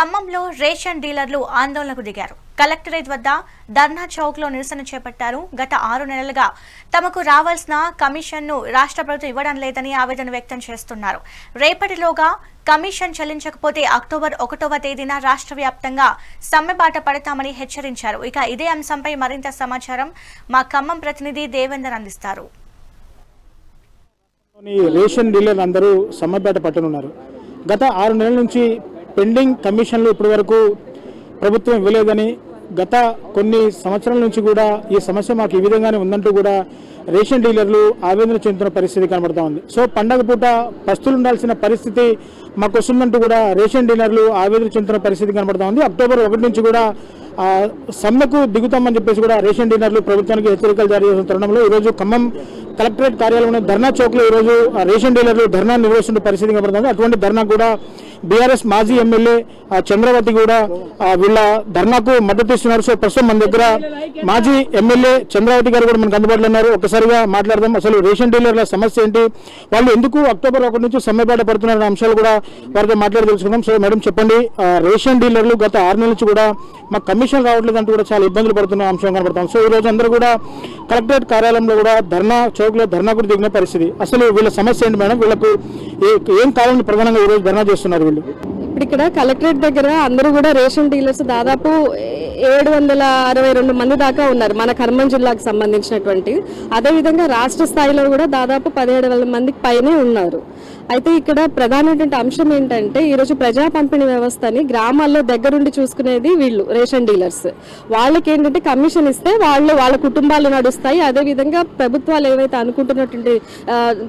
ఖమ్మంలో రేషన్ డీలర్లు ఆందోళనకు దిగారు. కలెక్టరేట్ వద్ద ధర్నా చౌక్లో నిరసన చేపట్టారు. గత ఆరు నెలలుగా తమకు రావాల్సిన కమిషన్ను రాష్ట్ర ప్రభుత్వం ఇవ్వడం లేదని ఆవేదన వ్యక్తం చేస్తున్నారు. రేపటిలోగా కమిషన్ చెల్లించకపోతే అక్టోబర్ ఒకటవ తేదీన రాష్ట్ర వ్యాప్తంగా సమ్మెబాట పడతామని హెచ్చరించారు. ఇక ఇదే అంశంపై మరింత సమాచారం మా ఖమ్మం ప్రతినిధి దేవేందర్ అందిస్తారు. రేషన్ డీలర్లు అందరూ సమ్మపేట పట్టనున్నారు. గత ఆరు నెలల నుంచి పెండింగ్ కమిషన్లు ఇప్పటి వరకు ప్రభుత్వం ఇవ్వలేదని గత కొన్ని సంవత్సరాల నుంచి కూడా ఈ సమస్య మాకు ఈ విధంగానే ఉందంటూ కూడా రేషన్ డీలర్లు ఆవేదన చెందుతున్న పరిస్థితి కనబడతా ఉంది. సో పండగ పూట పస్తులు ఉండాల్సిన పరిస్థితి మాకు వస్తుందంటూ కూడా రేషన్ డీలర్లు ఆవేదన చెందుతున్న పరిస్థితి కనబడతా ఉంది. అక్టోబర్ ఒకటి నుంచి కూడా సమ్మెకు దిగుతామని చెప్పేసి కూడా రేషన్ డీలర్లు ప్రభుత్వానికి హెచ్చరికలు జారీ చేసిన తరుణంలో ఈరోజు ఖమ్మం కలెక్టరేట్ కార్యాలయంలో ధర్నా చౌక్లో ఈరోజు రేషన్ డీలర్లు ధర్నా నిర్వహిస్తున్న పరిస్థితి కనబడుతుంది. అటువంటి ధర్నా కూడా బీఆర్ఎస్ మాజీ ఎమ్మెల్యే చంద్రవతి కూడా వీళ్ళ ధర్నాకు మద్దతు ఇస్తున్నారు. సో ప్రస్తుతం మన దగ్గర మాజీ ఎమ్మెల్యే చంద్రవతి గారు కూడా మనకు అందుబాటులో ఉన్నారు. ఒక్కసారిగా మాట్లాడదాం అసలు రేషన్ డీలర్ల సమస్య ఏంటి? వాళ్ళు ఎందుకు అక్టోబర్ ఒకటి నుంచి సమ్మెబాట పడుతున్నారనే అంశాలు కూడా వారితో మాట్లాడి తెలుసుకుందాం. సో మేడం చెప్పండి రేషన్ డీలర్లు గత ఆరు నెలల నుంచి కూడా మాకు కమిషన్ రావట్లేదు అంటూ కూడా చాలా ఇబ్బందులు పడుతున్న అంశం కనబడతాం. సో ఈ రోజు అందరూ కూడా కలెక్టరేట్ కార్యాలయంలో కూడా ధర్నా చౌక్లో ధర్నా కూడా దిగిన పరిస్థితి. అసలు వీళ్ళ సమస్య ఏంటి మేడం? వీళ్ళకు ఏం కావాలని ప్రధానంగా ఈ రోజు ధర్నా చేస్తున్నారు వీళ్ళు? ఇప్పుడు ఇక్కడ కలెక్టరేట్ దగ్గర అందరూ కూడా రేషన్ డీలర్స్ దాదాపు ఏడు వందల అరవై రెండు మంది దాకా ఉన్నారు మన ఖమ్మం జిల్లాకు సంబంధించినటువంటి. అదేవిధంగా రాష్ట్ర స్థాయిలో కూడా దాదాపు పదిహేడు వేల మందికి పైనే ఉన్నారు. అయితే ఇక్కడ ప్రధానమైనటువంటి అంశం ఏంటంటే ఈరోజు ప్రజా పంపిణీ వ్యవస్థని గ్రామాల్లో దగ్గరుండి చూసుకునేది వీళ్ళు రేషన్ డీలర్స్. వాళ్ళకి ఏంటంటే కమిషన్ ఇస్తే వాళ్ళు వాళ్ళ కుటుంబాలు నడుస్తాయి. అదేవిధంగా ప్రభుత్వాలు ఏవైతే అనుకుంటున్నటువంటి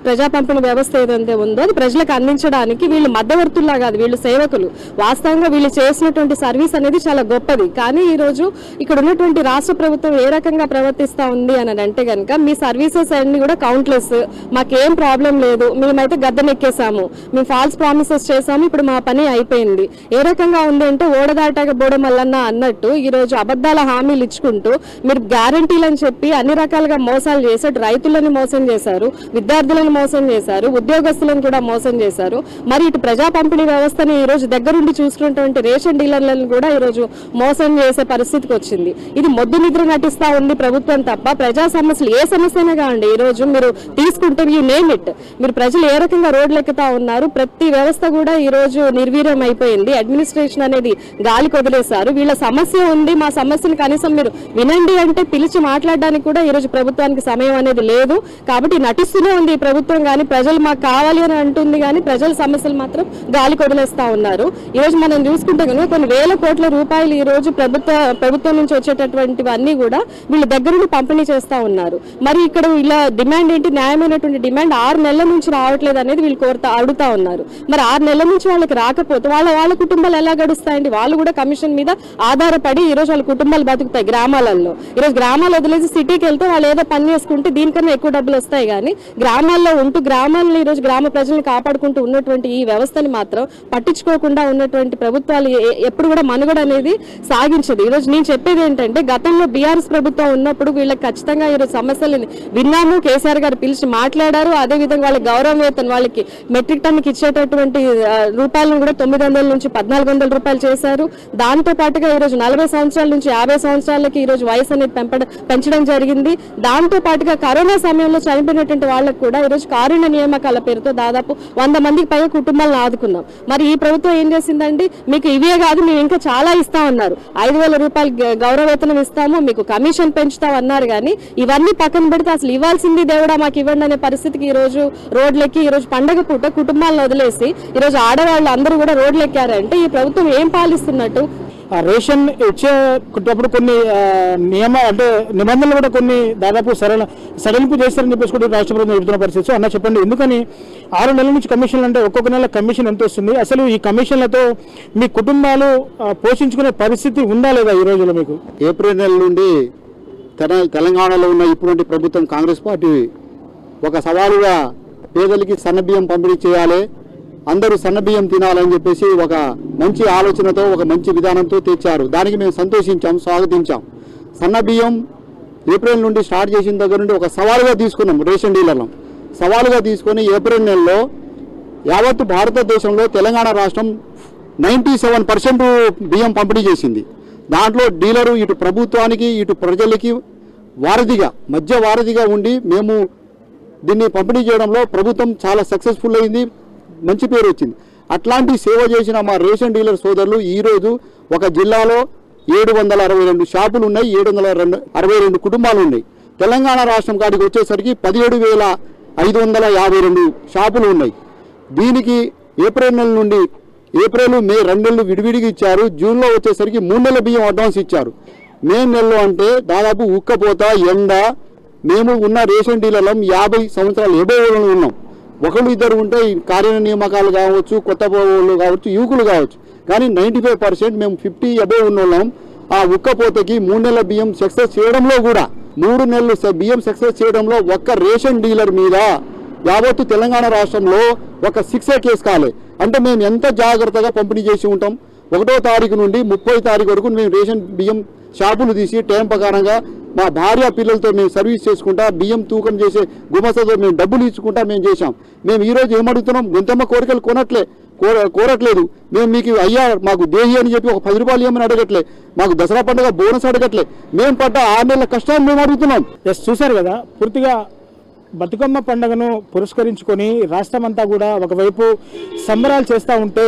ప్రజా పంపిణీ వ్యవస్థ ఏదైతే ఉందో అది ప్రజలకు అందించడానికి వీళ్ళు మధ్యవర్తుల్లా కాదు వీళ్ళు సేవకులు. వాస్తవంగా వీళ్ళు చేసినటువంటి సర్వీస్ అనేది చాలా గొప్పది. కానీ ఈ రోజు ఇక్కడ ఉన్నటువంటి రాష్ట్ర ప్రభుత్వం ఏ రకంగా ప్రవర్తిస్తా ఉంది అని అంటే కనుక మీ సర్వీసెస్ అన్ని కూడా కౌంట్లెస్ మాకేం ప్రాబ్లం లేదు. మేమైతే గద్దెనెక్కేసాము. మేము ఫాల్స్ ప్రామిసెస్ చేసాము. ఇప్పుడు మా పని అయిపోయింది. ఏ రకంగా ఉంది అంటే ఓడదాటాక బోడం వల్లన్న అన్నట్టు ఈ రోజు అబద్ధాల హామీలు ఇచ్చుకుంటూ మీరు గ్యారంటీలు అని చెప్పి అన్ని రకాలుగా మోసాలు చేసి రైతులను మోసం చేశారు. విద్యార్థులను మోసం చేశారు. ఉద్యోగస్తులను కూడా మోసం చేశారు. మరి ఇటు ప్రజా పంపిణీ వ్యవస్థని ఈ దగ్గరుండి చూసుకున్నటువంటి రేషన్ డీలర్లను కూడా ఈ రోజు మోసం చేసే పరిస్థితికి వచ్చింది. ఇది మొద్దు నిద్ర నటిస్తా ఉంది ప్రభుత్వం తప్ప ప్రజా సమస్యలు ఏ సమస్యనే కావండి. ఈ రోజు మీరు తీసుకుంటే యూ నేమ్ ఇట్ మీరు ప్రజలు ఏ రకంగా రోడ్లు ఎక్కుతా ఉన్నారు ప్రతి వ్యవస్థ కూడా ఈ రోజు నిర్వీర్యం అయిపోయింది. అడ్మినిస్ట్రేషన్ అనేది గాలి కొదిలేశారు. వీళ్ళ సమస్య ఉంది మా సమస్యను కనీసం మీరు వినండి అంటే పిలిచి మాట్లాడడానికి కూడా ఈ రోజు ప్రభుత్వానికి సమయం అనేది లేదు. కాబట్టి నటిస్తూనే ఉంది ఈ ప్రభుత్వం కానీ ప్రజలు మాకు కావాలి అని అంటుంది కానీ ప్రజల సమస్యలు మాత్రం గాలి కొదిలేస్తా ఉన్నారు. ఈ రోజు మనం చూసుకుంటే కనుక కొన్ని వేల కోట్ల రూపాయలు ఈ రోజు ప్రభుత్వ ప్రభుత్వం నుంచి వచ్చేటటువంటివన్నీ కూడా వీళ్ళ దగ్గర నుండి పంపిణీ చేస్తా ఉన్నారు. మరి ఇక్కడ ఇలా డిమాండ్ ఏంటి? న్యాయమైనటువంటి డిమాండ్ ఆరు నెలల నుంచి రావట్లేదు అనేది వీళ్ళు కోరుతా అడుగుతా ఉన్నారు. మరి ఆరు నెలల నుంచి వాళ్ళకి రాకపోతే వాళ్ళ వాళ్ళ కుటుంబాలు ఎలా గడుస్తాయండి? వాళ్ళు కూడా కమిషన్ మీద ఆధారపడి ఈ రోజు వాళ్ళ కుటుంబాలు బతుకుతాయి గ్రామాలలో ఈ రోజు గ్రామాలు వదిలేసి సిటీకి వెళ్తే వాళ్ళు ఏదో పని చేసుకుంటే దీనికన్నా ఎక్కువ డబ్బులు వస్తాయి కానీ గ్రామాల్లో ఉంటూ గ్రామాలను ఈ రోజు గ్రామ ప్రజల్ని కాపాడుకుంటూ ఉన్నటువంటి ఈ వ్యవస్థని మాత్రం పట్టించుకోకుండా ఉన్నటువంటి ప్రభుత్వాలు ఎప్పుడు కూడా మనుగడ అనేది సాగించదు. ఈ రోజు నేను చెప్పేది ఏంటంటే గతంలో బీఆర్ఎస్ ప్రభుత్వం ఉన్నప్పుడు వీళ్ళకి ఖచ్చితంగా ఈ సమస్యలని విన్నాము. కేసీఆర్ గారు పిలిచి మాట్లాడారు. అదే విధంగా వాళ్ళకి గౌరవ వాళ్ళకి మెట్రిక్ టన్కి ఇచ్చేటటువంటి రూపాయలను కూడా తొమ్మిది వందల నుంచి పద్నాలుగు వందల రూపాయలు చేశారు. దాంతో పాటుగా ఈరోజు నలభై సంవత్సరాల నుంచి యాభై సంవత్సరాలకి ఈరోజు వయసు అనేది పెంపడ పెంచడం జరిగింది. దాంతో పాటుగా కరోనా సమయంలో చనిపోయినటువంటి వాళ్ళకు కూడా ఈ రోజు కారుణ్య నియామకాల పేరుతో దాదాపు వంద మందికి పైగా కుటుంబాలను ఆదుకున్నాం. మరి ఈ ప్రభుత్వం ఏం చేసిందండి? మీకు ఇవే కాదు మేము ఇంకా చాలా ఇస్తా ఉన్నారు ఐదు వేల రూపాయలు గ- ఇస్తాము మీకు కమిషన్ పెంచుతాం అన్నారు కానీ ఇవన్నీ పక్కన పెడితే అసలు ఇవ్వాల్సింది దేవుడా మాకు ఇవ్వండి అనే పరిస్థితికి ఈ రోజు రోడ్లెక్కి ఈ రోజు పండగ పూట కుటుంబాలను వదిలేసి ఈ రోజు ఆడవాళ్ళు అందరూ కూడా రోడ్లు ఎక్కారంటే ఈ ప్రభుత్వం ఏం పాలిస్తున్నట్టు? రేషన్ ఇచ్చేటప్పుడు కొన్ని నియమ అంటే నిబంధనలు కూడా కొన్ని దాదాపు సరళ సడలింపు చేస్తారని చెప్పేసి కూడా రాష్ట్ర ప్రభుత్వం చెబుతున్న పరిస్థితి. సో అన్న చెప్పండి ఎందుకని ఆరు నెలల నుంచి కమిషన్లు అంటే ఒక్కొక్క నెల కమిషన్ ఎంత వస్తుంది? అసలు ఈ కమిషన్లతో మీ కుటుంబాలు పోషించుకునే పరిస్థితి ఉందా లేదా ఈ రోజుల్లో మీకు? ఏప్రిల్ నెల నుండి తెలంగాణలో ఉన్న ఇప్పుడు ప్రభుత్వం కాంగ్రెస్ పార్టీ ఒక సవాలుగా పేదలకి సన్నబియ్యం పంపిణీ చేయాలి. అందరూ సన్నబియ్యం తినాలని చెప్పేసి ఒక మంచి ఆలోచనతో ఒక మంచి విధానంతో తెచ్చారు. దానికి మేము సంతోషించాం స్వాగతించాం. సన్నబియ్యం ఏప్రిల్ నుండి స్టార్ట్ చేసిన దగ్గర నుండి ఒక సవాలుగా తీసుకున్నాం రేషన్ డీలర్లం. సవాలుగా తీసుకొని ఏప్రిల్ నెలలో యావత్తు భారతదేశంలో తెలంగాణ రాష్ట్రం నైంటీ సెవెన్ పర్సెంట్ బియ్యం పంపిణీ చేసింది. దాంట్లో డీలరు ఇటు ప్రభుత్వానికి ఇటు ప్రజలకి వారధిగా మధ్య వారధిగా ఉండి మేము దీన్ని పంపిణీ చేయడంలో ప్రభుత్వం చాలా సక్సెస్ఫుల్ అయింది. మంచి పేరు వచ్చింది. అట్లాంటి సేవ చేసిన మా రేషన్ డీలర్ సోదరులు ఈరోజు ఒక జిల్లాలో ఏడు వందల అరవై రెండు షాపులు ఉన్నాయి ఏడు వందల రెండు అరవై రెండు కుటుంబాలు ఉన్నాయి. తెలంగాణ రాష్ట్రం కాడికి వచ్చేసరికి పదిహేడు వేల ఐదు వందల యాభై రెండు షాపులు ఉన్నాయి. దీనికి ఏప్రిల్ నెల నుండి ఏప్రిల్ మే రెండు నెలలు విడివిడిగా ఇచ్చారు. జూన్లో వచ్చేసరికి మూడు నెలల బియ్యం అడ్వాన్స్ ఇచ్చారు. మే నెలలో అంటే దాదాపు ఉక్కపోత ఎండ మేము ఉన్న రేషన్ డీలర్లం యాభై సంవత్సరాలు ఎబో ఉన్నాం. ఒకళ్ళు ఇద్దరు ఉంటే కార్య నియామకాలు కావచ్చు కొత్త వాళ్ళు కావచ్చు యువకులు కావచ్చు. కానీ నైంటీ ఫైవ్ పర్సెంట్ మేము ఫిఫ్టీ అబో ఉన్నోళ్ళం. ఆ ఉక్కపోతకి మూడు నెలల బియ్యం సక్సెస్ చేయడంలో కూడా మూడు నెలలు బియ్యం సక్సెస్ చేయడంలో ఒక్క రేషన్ డీలర్ మీద యావత్తు తెలంగాణ రాష్ట్రంలో ఒక శిక్ష కేసు కాలే. అంటే మేము ఎంత జాగ్రత్తగా పంపిణీ చేసి ఉంటాం? ఒకటో తారీఖు నుండి ముప్పై తారీఖు వరకు మేము రేషన్ బియ్యం షాపులు తీసి టైం ప్రకారంగా మా భార్య పిల్లలతో మేము సర్వీస్ చేసుకుంటా బియ్యం తూకం చేసే గుమసతో మేము డబ్బులు ఇచ్చుకుంటా మేము చేశాం. మేము ఈరోజు ఏమడుగుతున్నాం? గొంతమ్మ కోరికలు కొనట్లే కోర కోరట్లేదు. మేము మీకు అయ్యా మాకు దేహి అని చెప్పి ఒక పది రూపాయలు ఏమని అడగట్లే. మాకు దసరా పండుగ బోనస్ అడగట్లే. మేము పడ్డ ఆరు నెలల కష్టాన్ని మేము అడుగుతున్నాం. ఎస్ చూశారు కదా? పూర్తిగా బతుకమ్మ పండుగను పురస్కరించుకొని రాష్ట్రమంతా కూడా ఒకవైపు సంబరాలు చేస్తూ ఉంటే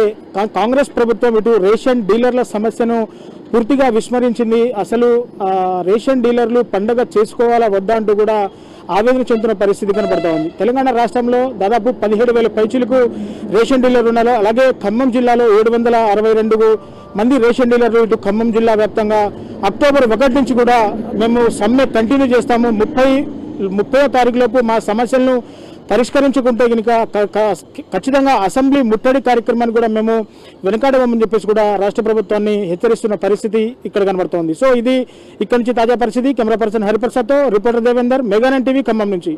కాంగ్రెస్ ప్రభుత్వం ఇటు రేషన్ డీలర్ల సమస్యను పూర్తిగా విస్మరించింది. అసలు రేషన్ డీలర్లు పండగ చేసుకోవాలా వద్దా అంటూ కూడా ఆవేదన చెందుతున్న పరిస్థితి కనబడతా ఉంది. తెలంగాణ రాష్ట్రంలో దాదాపు పదిహేడు వేల పైచులకు రేషన్ డీలర్లు ఉన్నారు అలాగే ఖమ్మం జిల్లాలో ఏడు వందల అరవై రెండు మంది రేషన్ డీలర్లు ఇటు ఖమ్మం జిల్లా వ్యాప్తంగా అక్టోబర్ ఒకటి నుంచి కూడా మేము సమ్మె కంటిన్యూ చేస్తాము. ముప్పై ముప్పై తారీఖులోపు మా సమస్యలను పరిష్కరించుకుంటే కనుక ఖచ్చితంగా అసెంబ్లీ ముట్టడి కార్యక్రమాన్ని కూడా మేము వెనకాడమని చెప్పేసి కూడా రాష్ట్ర ప్రభుత్వాన్ని హెచ్చరిస్తున్న పరిస్థితి ఇక్కడ కనబడుతోంది. సో ఇది ఇక్కడ నుంచి తాజా పరిస్థితి. కెమెరా పర్సన్ హరిప్రసాద్తో రిపోర్టర్ దేవేందర్ మెగానన్ టీవీ ఖమ్మం నుంచి.